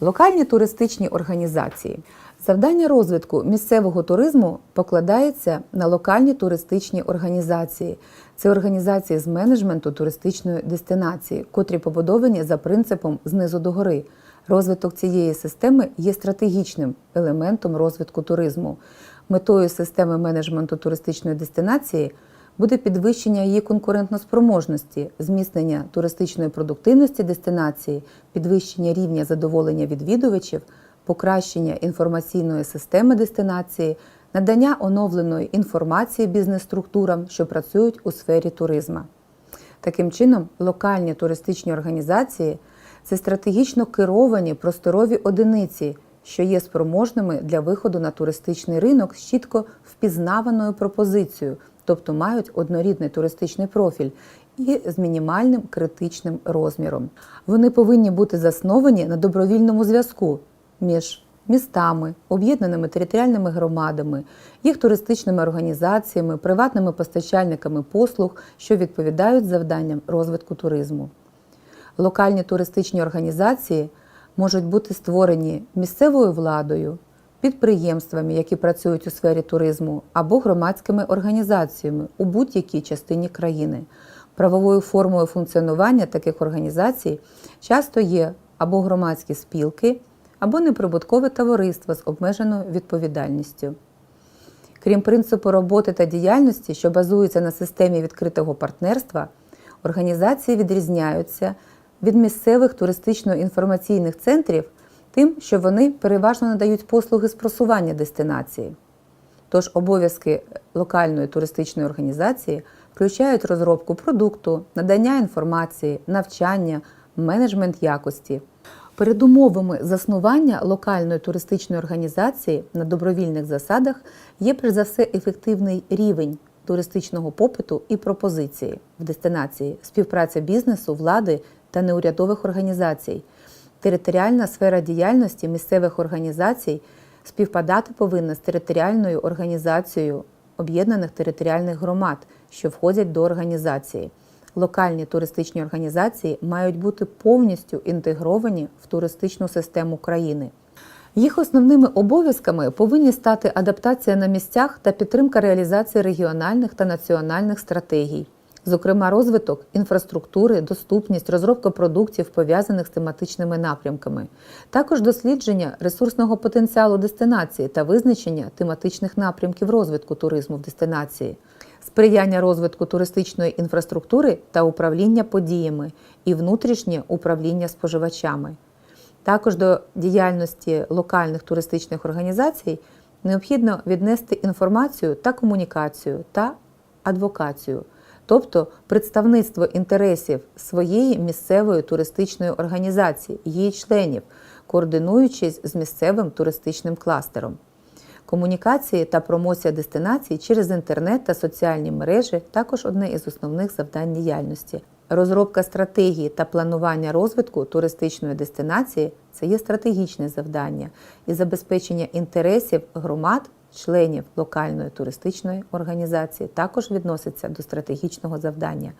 Локальні туристичні організації. Завдання розвитку місцевого туризму покладається на локальні туристичні організації. Це організації з менеджменту туристичної дестинації, котрі побудовані за принципом знизу до гори. Розвиток цієї системи є стратегічним елементом розвитку туризму. Метою системи менеджменту туристичної дестинації буде підвищення її конкурентноспроможності, зміцнення туристичної продуктивності дестинації, підвищення рівня задоволення відвідувачів, покращення інформаційної системи дестинації, надання оновленої інформації бізнес-структурам, що працюють у сфері туризму. Таким чином, локальні туристичні організації це стратегічно керовані просторові одиниці, що є спроможними для виходу на туристичний ринок з чітко впізнаваною пропозицією, тобто мають однорідний туристичний профіль і з мінімальним критичним розміром. Вони повинні бути засновані на добровільному зв'язку між містами, об'єднаними територіальними громадами, їх туристичними організаціями, приватними постачальниками послуг, що відповідають завданням розвитку туризму. Локальні туристичні організації можуть бути створені місцевою владою, підприємствами, які працюють у сфері туризму, або громадськими організаціями у будь-якій частині країни. Правовою формою функціонування таких організацій часто є або громадські спілки, або неприбуткове товариство з обмеженою відповідальністю. Крім принципу роботи та діяльності, що базується на системі відкритого партнерства, організації відрізняються від місцевих туристично-інформаційних центрів тим, що вони переважно надають послуги з просування дестинації. Тож обов'язки локальної туристичної організації включають розробку продукту, надання інформації, навчання, менеджмент якості. Передумовами заснування локальної туристичної організації на добровільних засадах є перш за все ефективний рівень туристичного попиту і пропозиції в дестинації, співпраця бізнесу, влади та неурядових організацій. Територіальна сфера діяльності місцевих організацій співпадати повинна з територіальною організацією об'єднаних територіальних громад, що входять до організації. Локальні туристичні організації мають бути повністю інтегровані в туристичну систему країни. Їх основними обов'язками повинні стати адаптація на місцях та підтримка реалізації регіональних та національних стратегій, зокрема розвиток інфраструктури, доступність, розробка продуктів, пов'язаних з тематичними напрямками, також дослідження ресурсного потенціалу дестинації та визначення тематичних напрямків розвитку туризму в дестинації, сприяння розвитку туристичної інфраструктури та управління подіями і внутрішнє управління споживачами. Також до діяльності локальних туристичних організацій необхідно віднести інформацію та комунікацію та адвокацію, тобто представництво інтересів своєї місцевої туристичної організації, її членів, координуючись з місцевим туристичним кластером. Комунікації та промоція дестинацій через інтернет та соціальні мережі також одне із основних завдань діяльності. Розробка стратегії та планування розвитку туристичної дестинації це є стратегічне завдання і забезпечення інтересів громад, членів локальної туристичної організації також відноситься до стратегічного завдання.